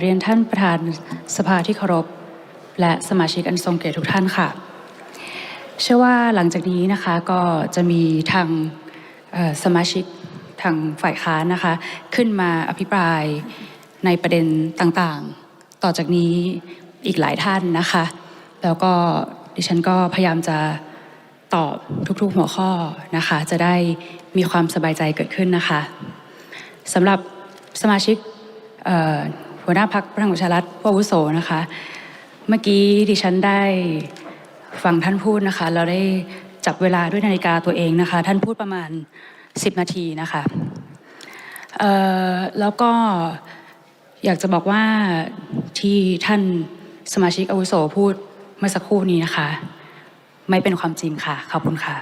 เรียนท่านประธานสภาที่เคารพ และสมาชิกอันทรงเกียรติทุกท่านค่ะ เชื่อว่าหลังจากนี้นะคะก็จะมีทางสมาชิกทางฝ่ายค้านนะคะ ขึ้นมาอภิปรายในประเด็นต่างๆ ต่อจากนี้อีกหลายท่านนะคะ แล้วก็ดิฉันก็พยายามจะตอบทุกๆหัวข้อนะคะ จะได้มีความสบายใจเกิดขึ้นนะคะสำหรับสมาชิก หัวหน้าพักพลังประชารัฐผู้วุโสนะคะ เมื่อกี้ดิฉันได้ฟังท่านพูดนะคะ เราได้จับเวลาด้วยนาฬิกาตัวเองนะคะ ท่านพูดประมาณ 10 นาทีนะคะแล้วก็อยากจะบอกว่าที่ท่านสมาชิกอาวุโสพูดเมื่อสักครู่นี้นะคะ ไม่เป็นความจริงค่ะ ขอบคุณค่ะ